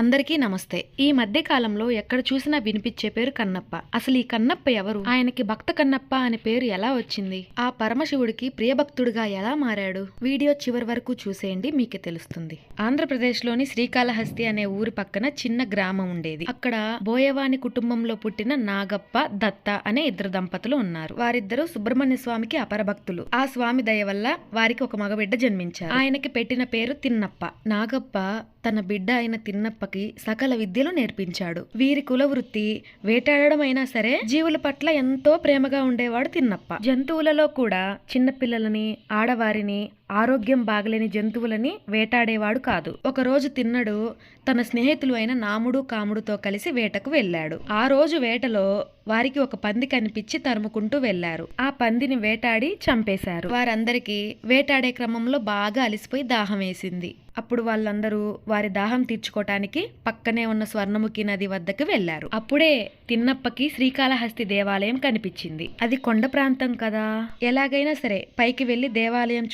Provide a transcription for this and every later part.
అందరికీ నమస్తే. ఈ మధ్య కాలంలో ఎక్కడ చూసినా వినిపించే పేరు కన్నప్ప. అసలు ఈ కన్నప్ప ఎవరు? ఆయనకి భక్త కన్నప్ప అనే పేరు ఎలా వచ్చింది? ఆ పరమశివుడికి ప్రియభక్తుడిగా ఎలా మారాడు? వీడియో చివరి వరకు చూసేయండి మీకే తెలుస్తుంది. ఆంధ్రప్రదేశ్లోని శ్రీకాళహస్తి అనే ఊరి పక్కన చిన్న గ్రామం ఉండేది. అక్కడ బోయవాని కుటుంబంలో పుట్టిన నాగప్ప దత్త అనే ఇద్దరు దంపతులు ఉన్నారు. వారిద్దరూ సుబ్రహ్మణ్య స్వామికి అపరభక్తులు ఆ స్వామి దయ వల్ల వారికి ఒక మగబిడ్డ జన్మించారు. ఆయనకి పెట్టిన పేరు తిన్నప్ప. నాగప్ప తన బిడ్డ అయిన తిన్నప్పకి సకల విద్యలు నేర్పించాడు. వీరి కుల వృత్తి వేటాడడం అయినా సరే జీవుల పట్ల ఎంతో ప్రేమగా ఉండేవాడు తిన్నప్ప. జంతువులలో కూడా చిన్నపిల్లలని ఆడవారిని ఆరోగ్యం బాగలేని జంతువులని వేటాడేవాడు కాదు. ఒకరోజు తిన్నడు తన స్నేహితులు అయిన నాముడు కాముడుతో కలిసి వేటకు వెళ్ళాడు. ఆ రోజు వేటలో వారికి ఒక పంది కనిపించి తరుముకుంటూ వెళ్ళారు ఆ పందిని వేటాడి చంపేశారు. వారందరికీ వేటాడే క్రమంలో బాగా అలిసిపోయి దాహం వేసింది. అప్పుడు వాళ్ళందరూ వారి దాహం తీర్చుకోవటానికి పక్కనే ఉన్న స్వర్ణముఖి నది వద్దకు వెళ్ళారు అప్పుడే తిన్నప్పకి శ్రీకాళహస్తి దేవాలయం కనిపించింది. అది కొండ ప్రాంతం కదా. ఎలాగైనా సరే పైకి వెళ్ళి దేవాలయం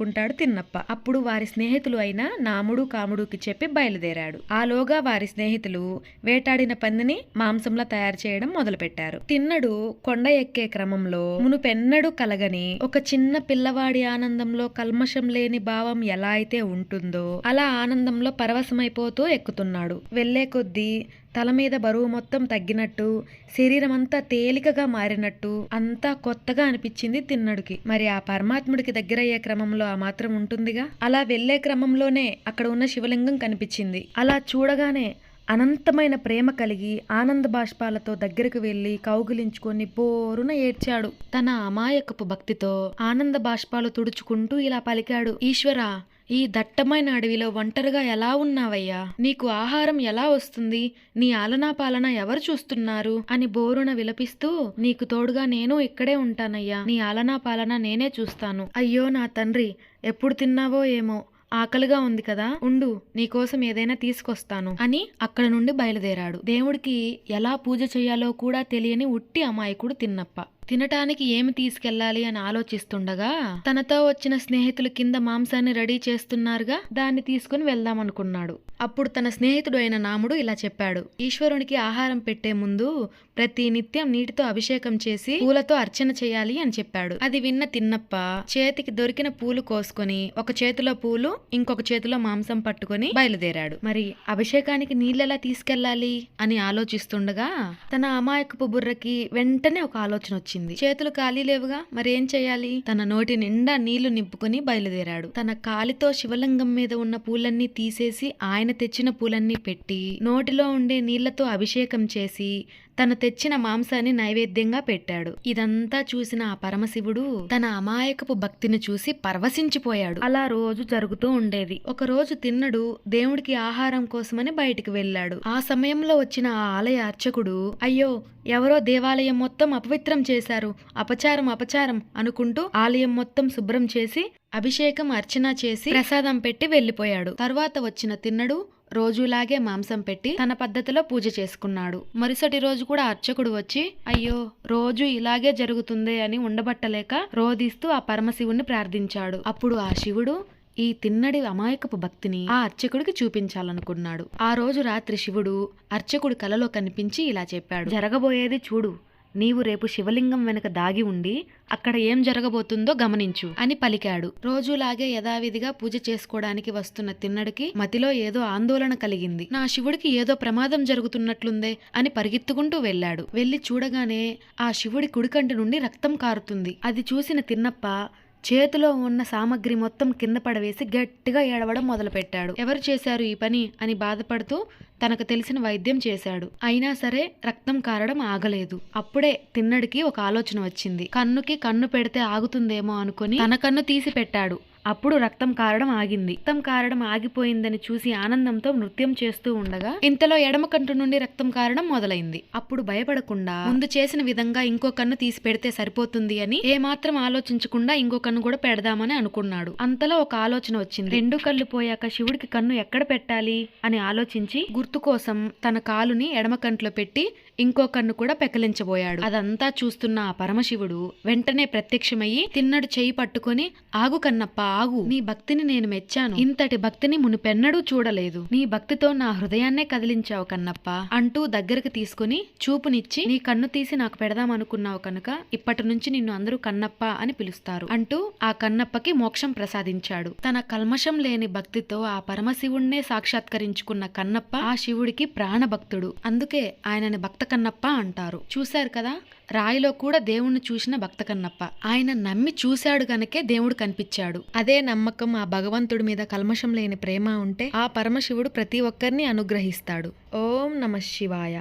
చూడాలనుకుంటాడు తిన్నప్ప. అప్పుడు వారి స్నేహితులు అయిన నాముడు కాముడుకి చెప్పి బయలుదేరాడు. ఆలోగా వారి స్నేహితులు వేటాడిన పందిని మాంసంలా తయారు చేయడం మొదలుపెట్టారు. తిన్నడు కొండ ఎక్కే క్రమంలో మునుపెన్నడు కలగని ఒక చిన్న పిల్లవాడి ఆనందంలో కల్మషం లేని భావం ఎలా అయితే ఉంటుందో అలా ఆనందంలో పరవశమైపోతూ ఎక్కుతున్నాడు. వెళ్ళే కొద్దీ తల మీద బరువు మొత్తం తగ్గినట్టు శరీరం అంతా తేలికగా మారినట్టు అంతా కొత్తగా అనిపించింది తిన్నడుకి. మరి ఆ పరమాత్ముడికి దగ్గరయ్యే క్రమంలో ఆ మాత్రం ఉంటుందిగా? అలా వెళ్ళే క్రమంలోనే అక్కడ ఉన్న శివలింగం కనిపించింది. అలా చూడగానే అనంతమైన ప్రేమ కలిగి ఆనంద బాష్పాలతో దగ్గరకు వెళ్ళి కౌగిలించుకొని బోరున ఏడ్చాడు. తన అమాయకపు భక్తితో ఆనంద బాష్పాలు తుడుచుకుంటూ ఇలా పలికాడు ఈశ్వరా ఈ దట్టమైన అడవిలో ఒంటరిగా ఎలా ఉన్నావయ్యా? నీకు ఆహారం ఎలా వస్తుంది? నీ ఆలనా పాలన ఎవరు చూస్తున్నారు? అని బోరున విలపిస్తూ నీకు తోడుగా నేను ఇక్కడే ఉంటానయ్యా. నీ ఆలనా పాలన నేనే చూస్తాను. అయ్యో నా తండ్రి ఎప్పుడు తిన్నావో ఏమో. ఆకలిగా ఉంది కదా ఉండు నీకోసం ఏదైనా తీసుకొస్తాను అని అక్కడ నుండి బయలుదేరాడు. దేవుడికి ఎలా పూజ చేయాలో కూడా తెలియని ఉట్టి అమాయకుడు తిన్నప్ప. తినటానికి ఏమి తీసుకెళ్ళాలి అని ఆలోచిస్తుండగా తనతో వచ్చిన స్నేహితులు కింద మాంసాన్ని రెడీ చేస్తున్నారుగా దాన్ని తీసుకుని వెళ్దాం అనుకున్నాడు అప్పుడు తన స్నేహితుడు అయిన నాముడు ఇలా చెప్పాడు ఈశ్వరునికి ఆహారం పెట్టే ముందు ప్రతి నిత్యం నీటితో అభిషేకం చేసి పూలతో అర్చన చేయాలి అని చెప్పాడు. అది విన్న తిన్నప్ప చేతికి దొరికిన పూలు కోసుకొని ఒక చేతిలో పూలు ఇంకొక చేతిలో మాంసం పట్టుకొని బయలుదేరాడు. మరి అభిషేకానికి నీళ్ళెలా తీసుకెళ్ళాలి అని ఆలోచిస్తుండగా తన అమాయకపు బుర్రకి వెంటనే ఒక ఆలోచన వచ్చింది. చేతులు ఖాళీ లేవుగా మరేం చేయాలి? తన నోటి నిండా నీళ్ళు నింపుకొని బయలుదేరాడు. తన కాలితో శివలింగం మీద ఉన్న పూలన్నీ తీసేసి ఆయన తెచ్చిన పూలన్నీ పెట్టి నోటిలో ఉండే నీళ్ళతో అభిషేకం చేసి తను తెచ్చిన మాంసాన్ని నైవేద్యంగా పెట్టాడు. ఇదంతా చూసిన ఆ పరమశివుడు తన అమాయకపు భక్తిని చూసి పరవశించిపోయాడు. అలా రోజు జరుగుతూ ఉండేది. ఒక రోజు తిన్నడు దేవుడికి ఆహారం కోసమని బయటికి వెళ్ళాడు. ఆ సమయంలో వచ్చిన ఆ ఆలయ అర్చకుడు అయ్యో ఎవరో దేవాలయం మొత్తం అపవిత్రం చేశారు. అపచారం అపచారం అనుకుంటూ ఆలయం మొత్తం శుభ్రం చేసి అభిషేకం అర్చన చేసి ప్రసాదం పెట్టి వెళ్ళిపోయాడు తర్వాత వచ్చిన తిన్నడు రోజులాగే మాంసం పెట్టి తన పద్ధతిలో పూజ చేసుకున్నాడు. మరుసటి రోజు కూడా అర్చకుడు వచ్చి అయ్యో రోజు ఇలాగే జరుగుతుందే అని ఉండబట్టలేక రోధిస్తూ ఆ పరమశివుణ్ణి ప్రార్థించాడు. అప్పుడు ఆ శివుడు ఈ తిన్నడి అమాయకపు భక్తిని ఆ అర్చకుడికి చూపించాలనుకున్నాడు. ఆ రోజు రాత్రి శివుడు అర్చకుడు కలలో కనిపించి ఇలా చెప్పాడు. జరగబోయేది చూడు నీవు రేపు శివలింగం వెనుక దాగి ఉండి అక్కడ ఏం జరగబోతుందో గమనించు అని పలికాడు. రోజులాగే యథావిధిగా పూజ చేసుకోవడానికి వస్తున్న తిన్నడికి మతిలో ఏదో ఆందోళన కలిగింది. నా శివుడికి ఏదో ప్రమాదం జరుగుతున్నట్లుందే అని పరిగెత్తుకుంటూ వెళ్ళాడు. వెళ్ళి చూడగానే ఆ శివుడి కుడికంటి నుండి రక్తం కారుతుంది. అది చూసిన తిన్నప్ప చేతిలో ఉన్న సామగ్రి మొత్తం కింద పడవేసి గట్టిగా ఏడవడం మొదలుపెట్టాడు. ఎవరు చేశారు ఈ పని అని బాధపడుతూ తనకు తెలిసిన వైద్యం చేశాడు. అయినా సరే రక్తం కారడం ఆగలేదు. అప్పుడే తిన్నడికి ఒక ఆలోచన వచ్చింది. కన్నుకి కన్ను పెడితే ఆగుతుందేమో అనుకుని తన కన్ను తీసి పెట్టాడు అప్పుడు రక్తం కారడం ఆగింది. రక్తం కారడం ఆగిపోయిందని చూసి ఆనందంతో నృత్యం చేస్తూ ఉండగా ఇంతలో ఎడమ కంటు నుండి రక్తం కారడం మొదలైంది. అప్పుడు భయపడకుండా ముందు చేసిన విధంగా ఇంకో కన్ను తీసి పెడితే సరిపోతుంది అని ఏమాత్రం ఆలోచించకుండా ఇంకో కన్ను కూడా పెడదామని అనుకున్నాడు. అంతలో ఒక ఆలోచన వచ్చింది. రెండు కళ్ళు పోయాక శివుడికి కన్ను ఎక్కడ పెట్టాలి అని ఆలోచించి గుర్తు కోసం తన కాలుని ఎడమ కంట్లో పెట్టి ఇంకో కన్ను కూడా పెకలించబోయాడు. అదంతా చూస్తున్న ఆ పరమశివుడు వెంటనే ప్రత్యక్షమయ్యి తిన్నడు చేయి పట్టుకొని ఆగు కన్నప్ప ఆగు. నీ భక్తిని నేను మెచ్చాను. ఇంతటి భక్తిని మునుపెన్నడూ చూడలేదు. నీ భక్తితో నా హృదయాన్నే కదిలించావు కన్నప్ప అంటూ దగ్గరకు తీసుకుని చూపునిచ్చి నీ కన్ను తీసి నాకు పెడదామనుకున్నావు కనుక ఇప్పటి నుంచి నిన్ను అందరూ కన్నప్ప అని పిలుస్తారు అంటూ ఆ కన్నప్పకి మోక్షం ప్రసాదించాడు. తన కల్మషం లేని భక్తితో ఆ పరమశివుణ్ణే సాక్షాత్కరించుకున్న కన్నప్ప ఆ శివుడికి ప్రాణభక్తుడు. అందుకే ఆయనని భక్త కన్నప్ప అంటారు. చూశారు కదా? రాయిలో కూడా దేవుణ్ణి చూసిన భక్త కన్నప్ప ఆయన నమ్మి చూశాడు గనకే దేవుడు కనిపించాడు. అదే నమ్మకం ఆ భగవంతుడి మీద కల్మషం లేని ప్రేమ ఉంటే ఆ పరమశివుడు ప్రతి ఒక్కరిని అనుగ్రహిస్తాడు. ఓం నమ శివాయ.